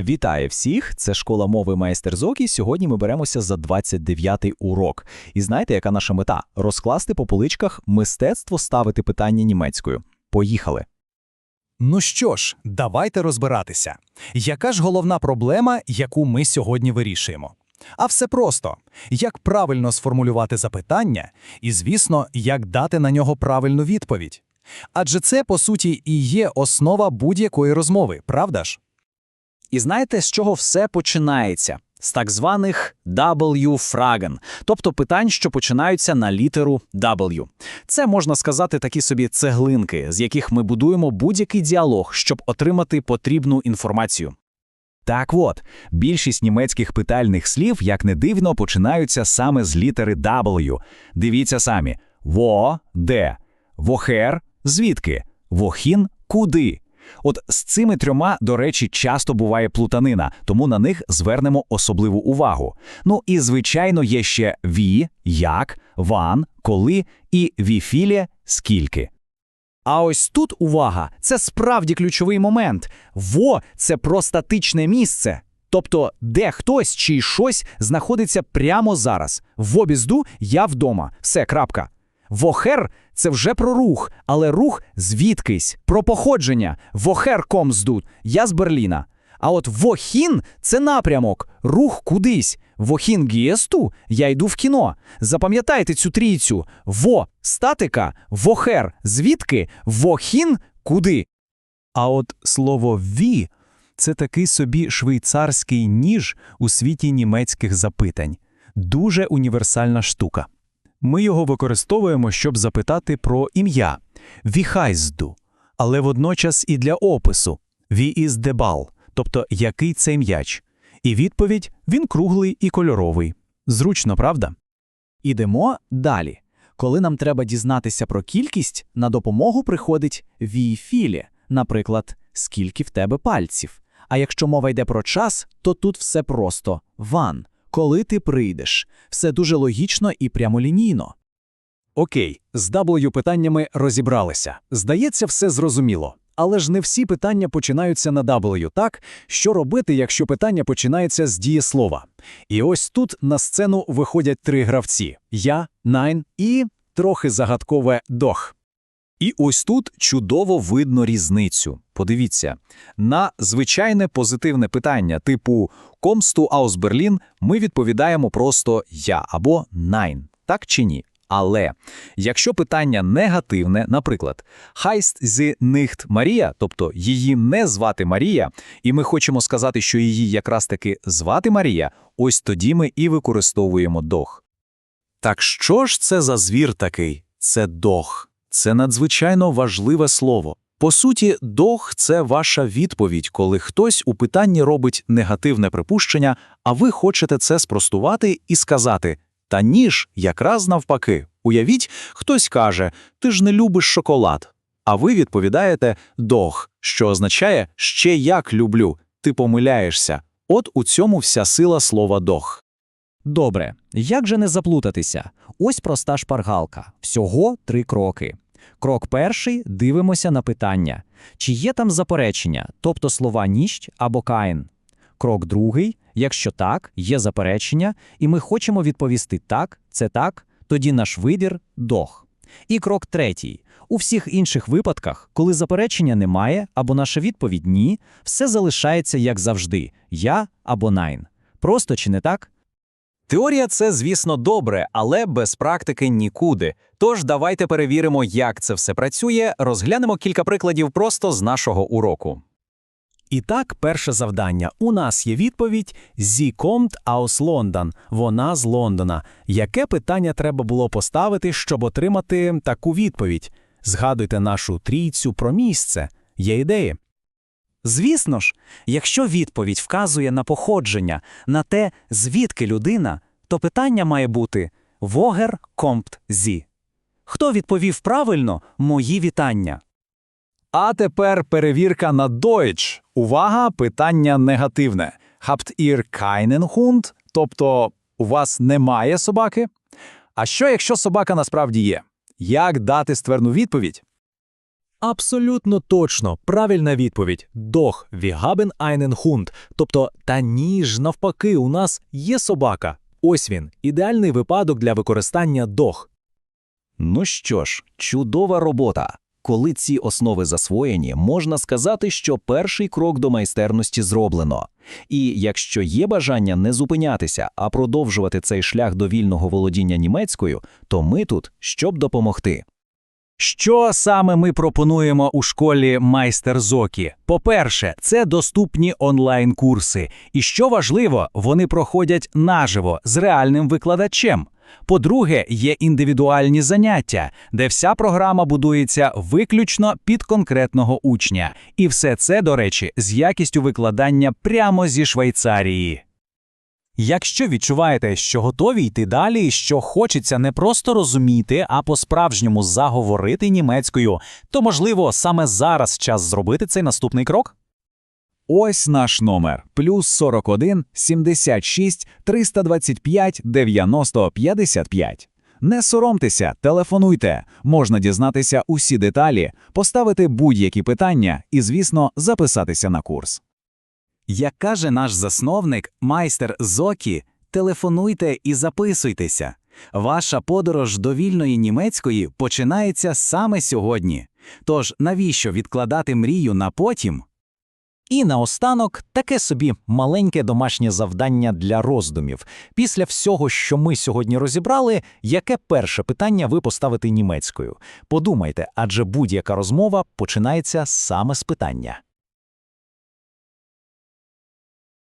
Вітаю всіх! Це школа мови майстер Зокі. Сьогодні ми беремося за 29-й урок. І знаєте, яка наша мета? Розкласти по поличках мистецтво ставити питання німецькою. Поїхали! Ну що ж, давайте розбиратися. Яка ж головна проблема, яку ми сьогодні вирішуємо? А все просто: як правильно сформулювати запитання, і, звісно, як дати на нього правильну відповідь. Адже це, по суті, і є основа будь-якої розмови, правда ж? І знаєте, з чого все починається? З так званих W-фраген, тобто питань, що починаються на літеру W. Це можна сказати такі собі цеглинки, з яких ми будуємо будь-який діалог, щоб отримати потрібну інформацію. Так от, більшість німецьких питальних слів, як не дивно, починаються саме з літери W. Дивіться самі: во, де, вохер, звідки, вохін, куди. От з цими трьома, до речі, часто буває плутанина, тому на них звернемо особливу увагу. Ну і, звичайно, є ще ві, як, ван, коли і віфілє, скільки. А ось тут увага, це справді ключовий момент. Во це про статичне місце. Тобто, де хтось чи щось знаходиться прямо зараз. В обізду я вдома. Все, крапка. Вохер це вже про рух, але рух звідкись, про походження. Вохер комздут, я з Берліна. А от вохін це напрямок, рух кудись. Вохін гієсту, я йду в кіно. Запам'ятайте цю трійцю. Во статика, вохер звідки, вохін куди. А от слово «ві» – це такий собі швейцарський ніж у світі німецьких запитань. Дуже універсальна штука. Ми його використовуємо, щоб запитати про ім'я «віхайзду», але водночас і для опису «ві із дебал», тобто який це м'яч. І відповідь він круглий і кольоровий. Зручно, правда? Ідемо далі. Коли нам треба дізнатися про кількість, на допомогу приходить віфілі, наприклад, скільки в тебе пальців. А якщо мова йде про час, то тут все просто ван. Коли ти прийдеш, все дуже логічно і прямолінійно. Окей, з W питаннями розібралися. Здається, все зрозуміло. Але ж не всі питання починаються на W, так? Що робити, якщо питання починається з дієслова? І ось тут на сцену виходять три гравці: я, Найн і трохи загадкове дох. І ось тут чудово видно різницю. Подивіться, на звичайне позитивне питання типу «Комсту aus Berlin» ми відповідаємо просто «я» або «nein», так чи ні? Але якщо питання негативне, наприклад, «heißt sie nicht Марія», тобто її не звати Марія, і ми хочемо сказати, що її якраз таки звати Марія, ось тоді ми і використовуємо «doch». Так що ж це за звір такий? Це «doch». Це надзвичайно важливе слово. По суті, дох це ваша відповідь, коли хтось у питанні робить негативне припущення, а ви хочете це спростувати і сказати: та ніж якраз навпаки. Уявіть, хтось каже: Ти ж не любиш шоколад. А ви відповідаєте дох, що означає ще як люблю, ти помиляєшся. От у цьому вся сила слова дох. Добре, як же не заплутатися? Ось проста шпаргалка. Всього три кроки. Крок перший дивимося на питання, чи є там заперечення, тобто слова ніщ або каїн. Крок другий, якщо так, є заперечення, і ми хочемо відповісти так, це так, тоді наш вибір дох. І крок третій. У всіх інших випадках, коли заперечення немає або наша відповідь ні, все залишається як завжди я або найн. Просто чи не так? Теорія це, звісно, добре, але без практики нікуди. Тож давайте перевіримо, як це все працює, розглянемо кілька прикладів просто з нашого уроку. І так, перше завдання. У нас є відповідь «Sie kommt aus London» – вона з Лондона. Яке питання треба було поставити, щоб отримати таку відповідь? Згадуйте нашу трійцю про місце. Є ідеї? Звісно ж, якщо відповідь вказує на походження, на те, звідки людина, то питання має бути «Вогер kommt зі». Хто відповів правильно, мої вітання. А тепер перевірка на Deutsch. Увага, питання негативне. Habt ihr keinen Hund? Тобто, у вас немає собаки? А що, якщо собака насправді є? Як дати ствердну відповідь? Абсолютно точно. Правильна відповідь. Doch, wir haben einen Hund. Тобто, та ні ж, навпаки, у нас є собака. Ось він, ідеальний випадок для використання дох. Ну що ж, чудова робота. Коли ці основи засвоєні, можна сказати, що перший крок до майстерності зроблено. І якщо є бажання не зупинятися, а продовжувати цей шлях до вільного володіння німецькою, то ми тут, щоб допомогти. Що саме ми пропонуємо у школі Майстер Зокі? По-перше, це доступні онлайн-курси. І що важливо, вони проходять наживо з реальним викладачем. По-друге, є індивідуальні заняття, де вся програма будується виключно під конкретного учня. І все це, до речі, з якістю викладання прямо зі Швейцарії. Якщо відчуваєте, що готові йти далі, що хочеться не просто розуміти, а по-справжньому заговорити німецькою, то, можливо, саме зараз час зробити цей наступний крок? Ось наш номер плюс 41 76 325 90 55. Не соромтеся, телефонуйте. Можна дізнатися усі деталі, поставити будь-які питання і, звісно, записатися на курс. Як каже наш засновник, майстер Зокі, телефонуйте і записуйтеся. Ваша подорож до вільної німецької починається саме сьогодні. Тож навіщо відкладати мрію на потім? І наостанок таке собі маленьке домашнє завдання для роздумів. Після всього, що ми сьогодні розібрали, яке перше питання ви поставите німецькою? Подумайте, адже будь-яка розмова починається саме з питання.